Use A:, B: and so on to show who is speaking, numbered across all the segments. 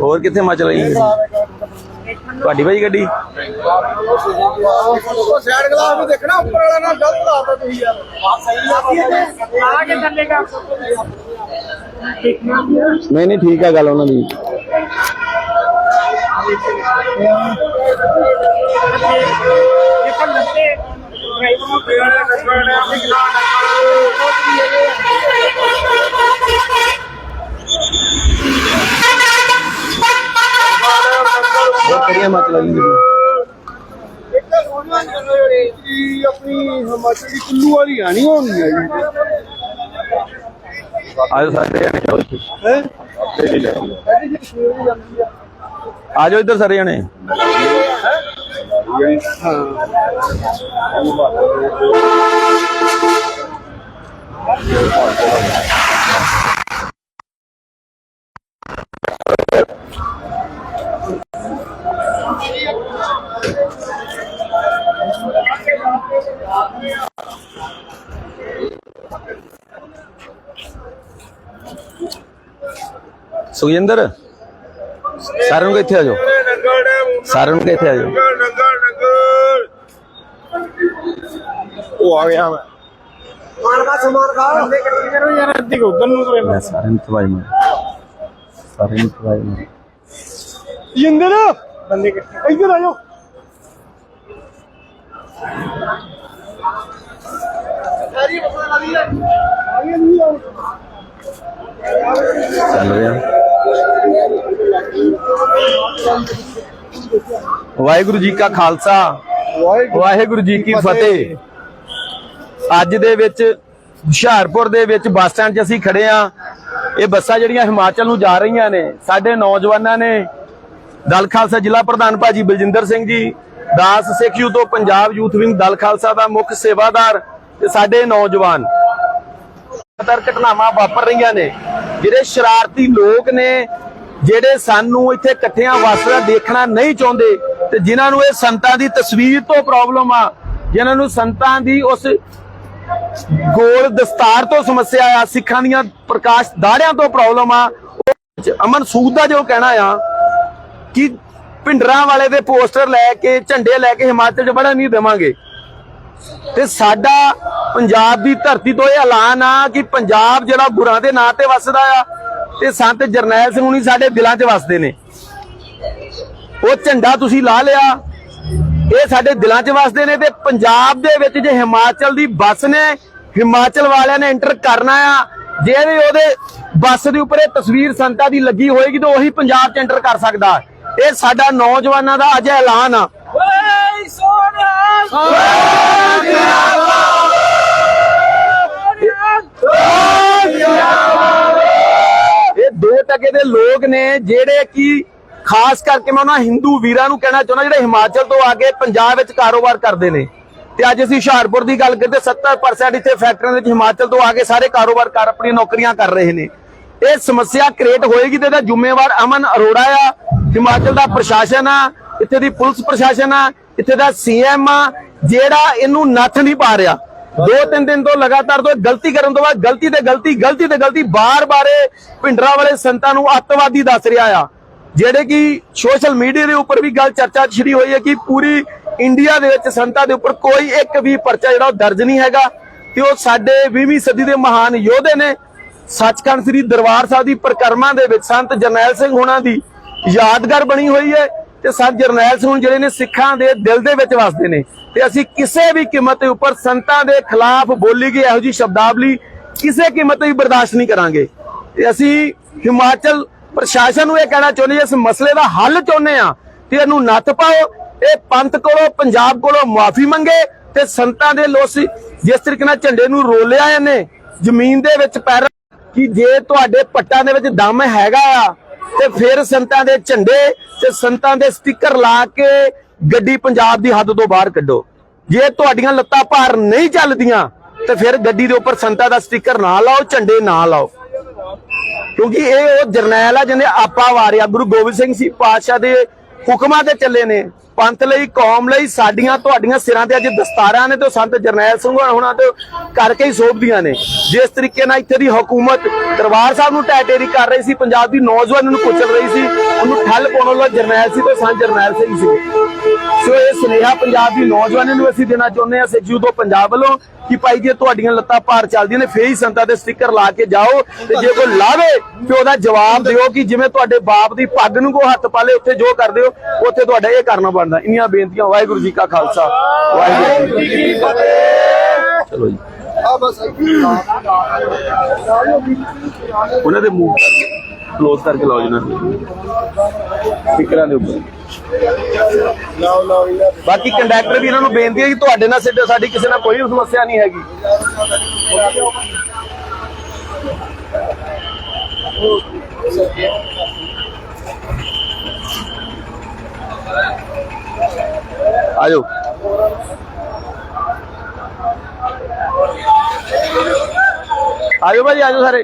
A: ਹੋਰ ਕਿੱਥੇ ਮਚ ਲਈ ਤੁਹਾਡੀ ਭਾਈ ਗੱਡੀ?
B: ਉਹ ਸਾਈਡ ਗਲਾਸ ਵੀ ਦੇਖਣਾ ਉੱਪਰ ਵਾਲਾ ਨਾਲ ਗਲਤ ਲਾਤਾ ਤੁਸੀਂ ਯਾਰ। ਆ ਕੇ ਚੱਲੇਗਾ
A: ਨਹੀਂ ਨਹੀਂ ਠੀਕ ਹੈ ਗੱਲ ਉਹਨਾਂ ਦੀ।
B: ਇਹ ਪਰ ਲੱਤੇ
A: ਬਹੁਤ ਕੜੀਆਂ ਮਚ ਲਈ ਗੱਡੀ
B: ਆਪਣੀ ਹਿਮਾਚਲ ਦੀ ਕੁੱਲੂ ਵਾਲੀ ਆਣੀ ਹੋਣੀ ਹੈ
A: ਆਜੋ ਸਾਡੇ ਜਣੇ ਚਲੋ।
B: ਜੀ
A: ਆਜੋ ਇੱਧਰ ਸਾਰੇ ਜਣੇ। ਸੁਖਜਿੰਦਰ ਸਾਰਿਆਂ ਨੂੰ ਇੱਥੇ ਆ ਜਾਓ। ਸਾਰਿਆਂ ਨੂੰ ਇੱਥੇ ਆ ਜਾਓ।
B: ਉਹ ਆ ਗਿਆ ਮੈਂ। ਮਾਰ ਕਾ ਸਮਾਨ ਖਾ ਬੰਦੇ ਕਰੋ ਯਾਰ ਅੱਧੀ ਉਧਰ ਨੂੰ ਤੋਰੇ
A: ਮੈਂ ਸਾਰਿਆਂ ਨੂੰ ਤਵਾਈ ਮਾਰ ਸਾਰਿਆਂ ਨੂੰ ਤਵਾਈ ਮਾਰ।
B: ਜਿੰਦਰ! ਬੰਦੇ ਇੱਧਰ ਆ ਜਾਓ। ਸਾਰੀ ਬੱਸਾਂ ਲਾ ਦੀ ਆ ਗਈ ਨਹੀਂ ਆ
A: ਚੱਲ ਰਿਹਾ। ਵਾਹਿਗੁਰੂ ਜੀ ਕਾ ਖਾਲਸਾ। ਵਾਹਿਗੁਰੂ ਜੀ ਕੀ ਫਤਿਹ। ਅੱਜ ਦੇ ਵਿੱਚ ਹੁਸ਼ਿਆਰਪੁਰ ਦੇ ਵਿੱਚ ਬੱਸ ਸਟੈਂਡ 'ਚ ਅਸੀਂ ਖੜੇ ਆ ਇਹ ਬੱਸਾਂ ਜਿਹੜੀਆਂ ਹਿਮਾਚਲ ਨੂੰ ਜਾ ਰਹੀਆਂ ਨੇ ਸਾਡੇ ਨੌਜਵਾਨਾਂ ਨੇ। ਦਲ ਖਾਲਸਾ ਜ਼ਿਲ੍ਹਾ ਪ੍ਰਧਾਨ ਭਾਜੀ ਬਲਜਿੰਦਰ ਸਿੰਘ ਜੀ ਦਾਸ ਸਿੱਖ ਯੂਥ ਤੋਂ ਪੰਜਾਬ ਯੂਥ ਵਿੰਗ ਦਲ ਖਾਲਸਾ ਦਾ ਮੁੱਖ ਸੇਵਾਦਾਰ ਤੇ ਸਾਡੇ ਨੌਜਵਾਨ। ਲਗਾਤਾਰ ਘਟਨਾਵਾਂ ਵਾਪਰ ਰਹੀਆਂ ਨੇ। ਜਿਹੜੇ ਸ਼ਰਾਰਤੀ ਲੋਕ ਨੇ, ਜਿਹੜੇ ਸਾਨੂੰ ਇੱਥੇ ਇਕੱਠਿਆਂ ਵਸਦਾ ਦੇਖਣਾ ਨਹੀਂ ਚਾਹੁੰਦੇ ਤੇ ਜਿਨ੍ਹਾਂ ਨੂੰ ਇਹ ਸੰਤਾਂ ਦੀ ਤਸਵੀਰ ਤੋਂ ਪ੍ਰੋਬਲਮ ਆ, ਜਿਨ੍ਹਾਂ ਨੂੰ ਸੰਤਾਂ ਦੀ ਉਸ ਗੋਲ ਦਸਤਾਰ ਤੋਂ ਸਮੱਸਿਆ ਆ, ਸਿੱਖਾਂ ਦੀਆਂ ਪ੍ਰਕਾਸ਼ ਦਾੜਿਆਂ ਤੋਂ ਪ੍ਰੋਬਲਮ ਆ, ਉਹ ਅਮਨ ਸੂਦ ਦਾ ਜੋ ਕਹਿਣਾ ਆ ਕਿ ਪਿੰਡਰਾਂ ਵਾਲੇ ਦੇ ਪੋਸਟਰ ਲੈ ਕੇ, ਝੰਡੇ ਲੈ ਕੇ ਹਿਮਾਚਲ 'ਚ ਬੜਾ ਨਹੀਂ ਦੇਵਾਂਗੇ। ਤੇ ਸਾਡਾ ਪੰਜਾਬ ਦੀ ਧਰਤੀ ਤੋਂ ਇਹ ਐਲਾਨ ਆ ਕਿ ਪੰਜਾਬ ਜਿਹੜਾ ਗੁਰਾਂ ਦੇ ਨਾਂ ਤੇ ਵਸਦਾ ਆ ਤੇ ਸੰਤ ਜਰਨੈਲ ਸਿੰਘ ਹੁਣੀ ਸਾਡੇ ਦਿਲਾਂ 'ਚ ਵੱਸਦੇ ਨੇ। ਉਹ ਝੰਡਾ ਤੁਸੀਂ ਲਾ ਲਿਆ, ਇਹ ਸਾਡੇ ਦਿਲਾਂ 'ਚ ਵੱਸਦੇ ਨੇ ਤੇ ਪੰਜਾਬ ਦੇ ਵਿੱਚ ਜੇ ਹਿਮਾਚਲ ਦੀ ਬੱਸ ਨੇ, ਹਿਮਾਚਲ ਵਾਲਿਆਂ ਨੇ ਐਂਟਰ ਕਰਨਾ ਆ, ਜੇ ਵੀ ਉਹਦੇ ਬੱਸ ਦੇ ਉੱਪਰ ਇਹ ਤਸਵੀਰ ਸੰਤਾਂ ਦੀ ਲੱਗੀ ਹੋਏਗੀ ਤਾਂ ਉਹੀ ਪੰਜਾਬ 'ਚ ਐਂਟਰ ਕਰ ਸਕਦਾ। ਇਹ ਸਾਡਾ ਨੌਜਵਾਨਾਂ ਦਾ ਅੱਜ ਐਲਾਨ ਆ। ਇਹ ਦੋ ਟਕੇ ਦੇ ਲੋਕ ਨੇ ਜਿਹੜੇ ਕਿ ਖਾਸ ਕਰਕੇ ਮੈਂ ਉਹਨਾਂ ਹਿੰਦੂ ਵੀਰਾਂ ਨੂੰ ਕਹਿਣਾ ਚਾਹੁੰਦਾ ਜਿਹੜੇ ਹਿਮਾਚਲ ਤੋਂ ਆ ਕੇ ਪੰਜਾਬ ਵਿੱਚ ਕਾਰੋਬਾਰ ਕਰਦੇ ਨੇ। ਤੇ ਅੱਜ ਅਸੀਂ ਹੁਸ਼ਿਆਰਪੁਰ ਦੀ ਗੱਲ ਕਰਦੇ 70% ਇੱਥੇ ਫੈਕਟਰੀਆਂ ਵਿੱਚ ਹਿਮਾਚਲ ਤੋਂ ਆ ਕੇ ਸਾਰੇ ਕਾਰੋਬਾਰ ਕਰ ਆਪਣੀਆਂ ਨੌਕਰੀਆਂ ਕਰ ਰਹੇ ਨੇ। ਇਹ ਸਮੱਸਿਆ ਕ੍ਰੀਏਟ ਹੋਏਗੀ ਤੇ ਇਹਦਾ ਜ਼ਿੰਮੇਵਾਰ ਅਮਨ ਅਰੋੜਾ ਆ। ਹਿਮਾਚਲ ਦਾ ਪ੍ਰਸ਼ਾਸਨ ਆ, ਇੱਥੇ ਦੀ ਪੁਲਿਸ ਪ੍ਰਸ਼ਾਸਨ ਆ ਇੱਥੇ ਦਾ ਸੀਐਮ ਆ, ਜਿਹੜਾ ਇਹਨੂੰ ਨੱਥ ਨਹੀਂ ਪਾ ਰਿਹਾ। ਦੋ ਤਿੰਨ ਦਿਨ ਤੋਂ ਲਗਾਤਾਰ ਤੋਂ ਗਲਤੀ ਕਰਨ ਤੋਂ ਬਾਅਦ ਗਲਤੀ ਤੇ ਗਲਤੀ ਗਲਤੀ ਤੇ ਗਲਤੀ ਬਾਰ-ਬਾਰ ਇਹ ਵਾਲੇ ਸੰਤਾਂ ਨੂੰ ਅੱਤਵਾਦੀ ਦੱਸ ਰਿਹਾ ਆ। ਜਿਹੜੇ ਕਿ ਸੋਸ਼ਲ ਮੀਡੀਆ ਦੇ ਉੱਪਰ ਵੀ ਗੱਲ ਚਰਚਾ ਛਿੜੀ ਹੋਈ ਹੈ ਕਿ ਪੂਰੀ ਇੰਡੀਆ ਦੇ ਵਿੱਚ ਸੰਤਾਂ ਦੇ ਉੱਪਰ ਕੋਈ ਇੱਕ ਵੀ ਪਰਚਾ ਜਿਹੜਾ ਉਹ ਦਰਜ ਨਹੀਂ ਹੈਗਾ ਤੇ ਉਹ ਸਾਡੇ 20ਵੀਂ ਸਦੀ ਦੇ ਮਹਾਨ ਯੋਧੇ ਨੇ। ਸੱਚਖੰਡ ਸ੍ਰੀ ਦਰਬਾਰ ਸਾਹਿਬ ਦੀ ਪ੍ਰਕਰਮਾਂ ਦੇ ਵਿੱਚ ਸੰਤ ਜਰਨੈਲ ਸਿੰਘ ਹੋਣਾ ਦੀ ਯਾਦਗਾਰ ਬਣੀ ਹੋਈ ਹੈ। ਤੇ ਸੰਤ ਜਰਨੈਲ ਸਿੰਘ ਜਿਹੜੇ ਨੇ ਸਿੱਖਾਂ ਦੇ ਦਿਲ ਦੇ ਵਿੱਚ ਵਸਦੇ ਨੇ, ਤੇ ਅਸੀਂ ਕਿਸੇ ਵੀ ਕੀਮਤ ਉੱਪਰ ਸੰਤਾਂ ਦੇ ਖਿਲਾਫ ਬੋਲੀ ਗਈ ਇਹੋ ਜੀ ਸ਼ਬਦਾਵਲੀ ਕਿਸੇ ਕੀਮਤ ਵੀ ਬਰਦਾਸ਼ਤ ਨਹੀਂ ਕਰਾਂਗੇ। ਤੇ ਅਸੀਂ ਹਿਮਾਚਲ ਪ੍ਰਸ਼ਾਸਨ ਨੂੰ ਇਹ ਕਹਿਣਾ ਚਾਹੁੰਦੇ ਇਸ ਮਸਲੇ ਦਾ ਹੱਲ ਚਾਹੁੰਦੇ ਆ ਤੇ ਇਹਨੂੰ ਨੱਥ ਪਾਓ, ਇਹ ਪੰਥ ਕੋਲੋਂ, ਪੰਜਾਬ ਕੋਲੋਂ ਮਾਫੀ ਮੰਗੇ ਤੇ ਸੰਤਾਂ ਦੇ ਲੋਸ ਜਿਸ ਤਰੀਕੇ ਨਾਲ ਝੰਡੇ ਨੂੰ ਰੋਲਿਆ ਇਹਨੇ ਜ਼ਮੀਨ ਦੇ ਵਿੱਚ ਪੈਰ ਕਿ ਜੇ ਤੁਹਾਡੇ ਪੱਟਾਂ ਦੇ ਵਿੱਚ ਦਮ ਹੈਗਾ ਆ ਤੇ ਫਿਰ ਸੰਤਾਂ ਦੇ ਝੰਡੇ ਤੇ ਸੰਤਾਂ ਦੇ ਸਟicker ਲਾ ਕੇ ਗੱਡੀ ਪੰਜਾਬ ਦੀ ਹੱਦ ਤੋਂ ਬਾਹਰ ਕੱਢੋ। ਜੇ ਤੁਹਾਡੀਆਂ ਲੱਤਾਂ ਭਾਰ ਨਹੀਂ ਚੱਲਦੀਆਂ, ਤੇ ਫਿਰ ਗੱਡੀ ਦੇ ਉੱਪਰ ਸੰਤਾਂ ਦਾ ਸਟicker ਨਾ ਲਾਓ, ਝੰਡੇ ਨਾ ਲਾਓ। ਕਿਉਂਕਿ ਇਹ ਉਹ ਜਰਨੈਲ ਆ ਜਿਹਨੇ ਆਪਾ ਵਾਰਿਆ, ਗੁਰੂ ਗੋਬਿੰਦ ਸਿੰਘ ਸੀ, ਪਾਤਸ਼ਾਹ ਦੇ ਹੁਕਮਾਂ ਤੇ ਚੱਲੇ ਨੇ। ਪੰਥ ਲਈ, ਕੌਮ ਲਈ ਸਾਡੀਆਂ, ਤੁਹਾਡੀਆਂ ਸਿਰਾਂ ਤੇ ਅੱਜ ਦਸਤਾਰਾਂ ਨੇ ਤੇ ਸੰਤ ਜਰਨੈਲ ਸਿੰਘ ਹੋਣਾ ਤੇ ਕਰਕੇ ਹੀ ਸੋਭਦੀਆਂ ਨੇ। ਜਿਸ ਤਰੀਕੇ ਨਾਲ ਇੱਥੇ ਦੀ ਹਕੂਮਤ ਦਰਬਾਰ ਸਾਹਿਬ ਨੂੰ ਟੈਟੇਰੀ ਕਰ ਰਹੀ ਸੀ, ਪੰਜਾਬ ਦੀ ਨੌਜਵਾਨ ਨੂੰ ਕੁਚਲ ਰਹੀ ਸੀ, ਉਹਨੂੰ ਠੱਲ ਪਾਉਣ ਵਾਲਾ ਜਰਨੈਲ ਸੀ ਤੇ ਸੰਤ ਜਰਨੈਲ ਸਿੰਘ ਸੀ। ਸੋ ਇਹ ਸੁਨੇਹਾ ਪੰਜਾਬ ਦੀ ਨੌਜਵਾਨੀ ਨੂੰ ਅਸੀਂ ਦੇਣਾ ਚਾਹੁੰਦੇ ਹਾਂ। ਸੱਜੂ ਤੋਂ ਪੰਜਾਬ ਵੱਲੋਂ ਕਿ ਭਾਈ ਜੇ ਤੁਹਾਡੀਆਂ ਲੱਤਾਂ ਭਾਰ ਚੱਲਦੀਆਂ ਨੇ, ਫੇਰ ਹੀ ਸੰਤਾਂ ਦੇ ਸਟicker ਲਾ ਕੇ ਜਾਓ ਤੇ ਜੇ ਕੋਈ ਲਾਵੇ ਤੇ ਉਹਦਾ ਜਵਾਬ ਦਿਓ ਕਿ ਜਿਵੇਂ ਤੁਹਾਡੇ ਬਾਪ ਦੀ ਪੱਗ ਨੂੰ ਕੋ ਹੱਥ ਪਾਲੇ ਉੱਥੇ ਜੋ ਕਰਦੇ ਹੋ, ਉੱਥੇ ਤੁਹਾਡਾ ਇਹ ਕਰਨਾ ਬਣਦਾ। ਇੰਨੀਆਂ ਬੇਨਤੀਆਂ, ਵਾਹਿਗੁਰੂ ਜੀ ਕਾ ਖਾਲਸਾ। ਵਾਹਿਗੁਰੂ ਜੀ ਕੀ ਫਤਿਹ। ਚਲੋ ਜੀ। ਉਹਨਾਂ ਦੇ ਮੂੰਹ ਕਲੋਜ਼ ਕਰਕੇ ਲਾਓ ਜਨਾ ਸਟickਰਾਂ ਦੇ ਉੱਪਰ।
B: ਲਾਓ ਲਾਓ ਇਹਨਾਂ
A: ਬਾਕੀ ਕੰਡਕਟਰ ਵੀ ਇਹਨਾਂ ਨੂੰ ਬੇਨਤੀ ਹੈ ਕਿ ਤੁਹਾਡੇ ਨਾਲ ਸਿੱਧੇ ਸਾਡੀ ਕਿਸੇ ਨਾਲ ਕੋਈ ਸਮੱਸਿਆ ਨਹੀਂ ਹੈਗੀ। ਆਜੋ। ਆਜੋ ਭਾਜੀ, ਆਜੋ ਸਾਰੇ।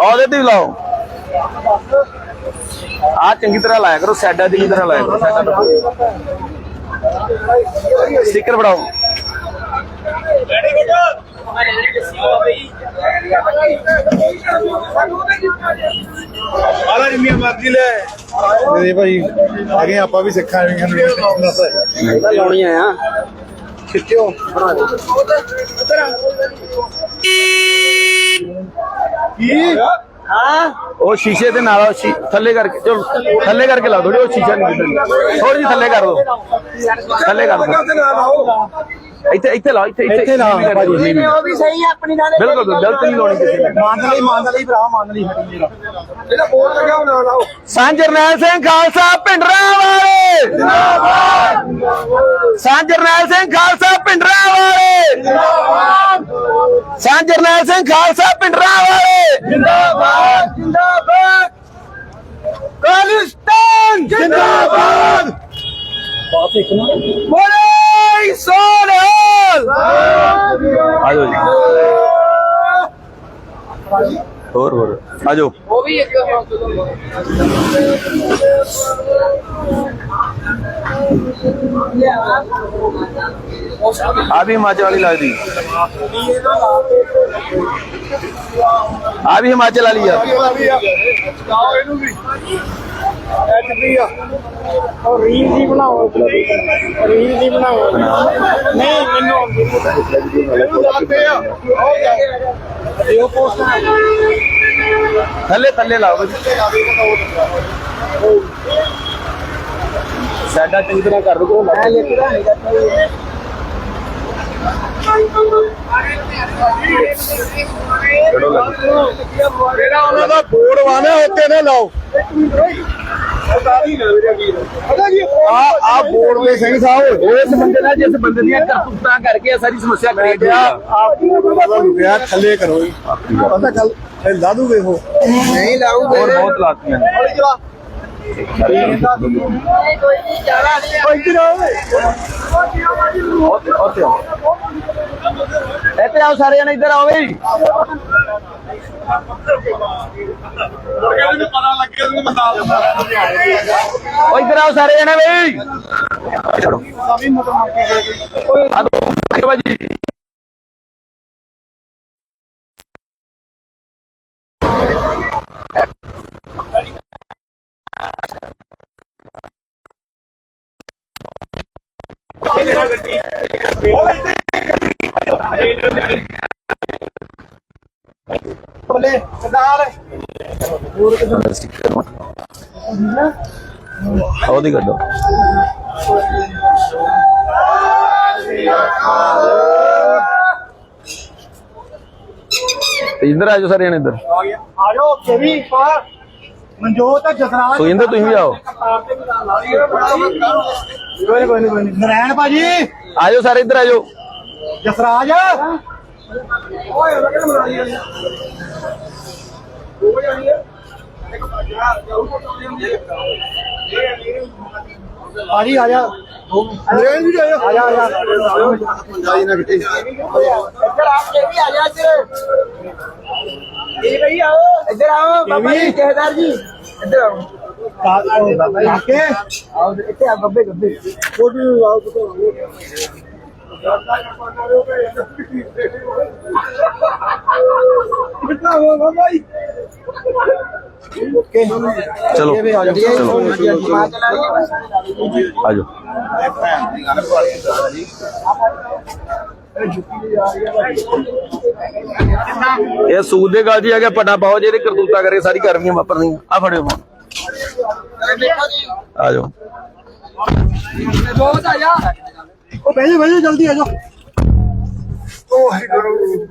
A: ਉਹਦੇ ਤੇ ਲਾਓ। ਆ ਚੰਗੀ ਤਰ੍ਹਾਂ ਲਾਇਆ ਕਰੋ ਸੈਡਾ ਦੀ ਤਰ੍ਹਾਂ ਲਾਇਆ ਕਰੋ ਸੈਡਾ ਸਟicker ਬਣਾਓ
B: ਆਲਾ ਜਿੰਨੀਆਂ ਮਰਜ਼ੀ ਲੈ। ਦੇ ਭਾਈ ਹੈਗੇ ਆਪਾਂ ਵੀ ਸਿੱਖਾਂ ਵੀ ਹਨ
A: ਲਾਉਣੀਆਂ ਆ।
B: ਖਿੱਚਿਓ ਕੀ?
A: ਉਹ ਸ਼ੀਸ਼ੇ ਦੇ ਨਾਲ ਸ਼ੀ- ਥੱਲੇ ਕਰਕੇ ਚਲੋ ਥੱਲੇ ਕਰਕੇ ਲਾ ਥੋੜੀ ਉਹ ਸ਼ੀਸ਼ਾ ਨਹੀਂ ਥੋੜੀ ਜਿਹੀ ਥੱਲੇ ਕਰ ਦੋ। ਥੱਲੇ ਕਰ ਦੋ। ਇੱਥੇ ਇੱਥੇ ਲਾਓ ਇੱਥੇ ਇੱਥੇ
B: ਲਾ, ਭਾਜੀ,
A: ਨਹੀਂ, ਨਹੀਂ।
C: ਉਹ ਵੀ ਸਹੀ ਹੈ ਆਪਣੀ ਨਾਲ
A: ਬਿਲਕੁਲ ਗਲਤ ਨਹੀਂ ਲਾਉਣੀ ਕਿਸੇ ਨੇ।
B: ਮੰਨ ਲਈ ਮੰਨ ਲਈ ਭਰਾ ਮੰਨ ਲਈ ਹਟੀ ਮੇਰਾ। ਇਹਦਾ ਬੋਲ ਲੱਗਿਆ ਹੋਣਾ ਲਾਓ
A: ਸਾਂਝਰਨੈਲ ਸਿੰਘ ਖਾਲਸਾ ਪਿੰਡਰਾ ਵਾਲੇ ਜਿੰਦਾਬਾਦ ਸਾਂਝਰਨੈਲ ਸਿੰਘ ਖਾਲਸਾ ਪਿੰਡਰਾ ਵਾਲੇ ਜਿੰਦਾਬਾਦ ਸਾਂਝਰਨੈਲ ਸਿੰਘ ਖਾਲਸਾ ਪਿੰਡਰਾ ਵਾਲੇ ਜਿੰਦਾਬਾਦ ਜਿੰਦਾਬਾਦ। ਕਾਲਿਸਤਾਨ ਜਿੰਦਾਬਾਦ। ਬੋਲੇ। ਸੋਨਲ ਆਜੋ ਜੀ। ਹੋਰ ਹੋਰ। ਆਜੋ।
C: ਉਹ ਵੀ ਇੱਕ
A: ਆ ਵੀ ਹਿਮਾਚਲ ਵਾਲੀ ਲੱਗਦੀ ਆ ਵੀ ਹਿਮਾਚਲ ਵਾਲੀ ਆ।
B: ਲਾਓ ਇਹਨੂੰ ਵੀ ਐਚ ਪੀ ਆ ਔਰ ਰੀਲ ਦੀ। ਬਣਾਓ ਰੀਲ ਦੀ ਬਣਾਓ। ਨਹੀਂ ਮੈਨੂੰ ਆਉਂਦੀ ਇਹਨੂੰ ਦੱਸਦੇ ਆ। ਇਹ ਪੋਸਟ
A: ਥੱਲੇ ਥੱਲੇ ਲਾਓ ਸਾਡਾ ਚੰਗੀ ਤਰ੍ਹਾਂ ਕਰ ਦੋ ਮੈਂ ਲੈ ਕੇ
B: ਜਿਹੜਾ ਉਹਨਾਂ ਦਾ ਬੋਰਡ ਵਾਣਾ ਉੱਤੇ ਨਾ ਲਾਓ। ਆ? ਆ ਬੋਰਡ ਦੇ ਸਿੰਘ ਸਾਹਿਬ
A: ਉਸ ਬੰਦੇ ਨਾਲ ਜਿਸ ਬੰਦੇ ਦੀਆਂ ਕਰਤੂਤਾਂ ਕਰਕੇ ਇਹ ਸਾਰੀ ਸਮੱਸਿਆ ਕ੍ਰੀਏਟ ਹੋਈ ਆ
B: ਆ ਰੁਪਿਆ ਥੱਲੇ ਕਰੋ ਜੀ। ਪਤਾ ਗੱਲ ਇਹ ਲਾ ਦੂਗੇ ਉਹ? ਨਹੀਂ ਲਾਉਂਗੇ
A: ਬਹੁਤ ਲਾਤੀਆਂ ਨੇ। ਇੱਥੇ ਆਓ ਸਾਰੇ ਜਣੇ ਇੱਧਰ ਆਓ ਬਈ।
B: ਪਤਾ ਲੱਗੇ ਉਹਨੂੰ ਮੈਂ ਦੱਸ ਦਿੰਦਾ
A: ਉਹ ਇੱਧਰ ਆਓ ਸਾਰੇ ਜਣੇ ਬਈ। ਛੱਡੋ। ਆ ਦੋ ਭਾਜੀ
B: ਬੱਲੇ ਸਰਦਾਰ
A: ਉਹਦੀ ਕੱਢੋ। ਤੇ ਇੱਧਰ ਆ ਸਾਰੇ ਜਣੇ ਇੱਧਰ।
B: ਆ ਗਿਆ ਆ ਜਾਓ ਪਾ ਮਨਜੋਤ ਜਸਰਾਜ
A: ਸੁਖਿੰਦਰ ਤੁਸੀਂ ਵੀ ਆਓ।
B: ਕੋਈ ਨੀ, ਕੋਈ। ਨਰੈਣ ਭਾਜੀ।
A: ਆ ਜਾਓ ਸਾਰੇ ਇੱਧਰ ਆ ਜਾਓ
B: ਜਸਰਾਜ। ਓਏ ਉਹ ਕਿਹੜਾ ਬਣਾ ਰਹੀ ਹੈ ਉਹ ਜਾਣੀ ਹੈ ਇੱਕ ਬੱਜਾ ਜਾਊ ਆਜੀ ਆ ਜਾ। ਰੇਂਜ ਵੀ ਆਇਆ ਆ ਜਾ ਆ ਜਾ।
D: ਜਾਈ ਨਾ ਕਿਤੇ
C: ਇੱਧਰ ਆਪ ਕੇ ਵੀ ਆ ਜਾ ਇੱਧਰ। ਇਹ ਭਈ ਆਓ। ਇੱਧਰ ਆਓ ਬਾਬਾ ਜੀ ਜਹਦਾਰ ਜੀ ਇੱਧਰ ਆਓ।
B: ਕਾਕੇ
C: ਆਓ ਇੱਥੇ ਆ ਗੱਬੇ ਗੱਬੇ।
B: ਕੋਡੀ ਆਓ ਕਿਤੇ ਕਿੱਥਾ ਹੋ ਬਾਬਾ ਜੀ ਓਕੇ
A: ਚਲੋ
B: ਆ ਜਾ
A: ਚਲੋ
C: ਹਿਮਾਚਲ ਵਾਲੀ
A: ਆ ਜਾਓ ਇਹ ਸੂਦ ਦੇ ਗੱਲ ਜੀ ਆ ਗਿਆ ਪਟਾ ਪਾਓ ਜਿਹੜੇ ਕਰਤੂਤਾ ਕਰੇ ਸਾਰੀ ਕਰਮੀਆਂ ਵਾਪਰਦੀਆਂ ਆ। ਫੜਿਓ ਫੋਨ ਆ ਜਾਓ।
C: ਬਹੁਤ ਆ ਜਾ
B: ਉਹ ਬਹਿ ਜਾ ਬਹਿ ਜਾ ਜਲਦੀ ਆ ਜਾ ਓ ਵਾਹਿਗੁਰੂ।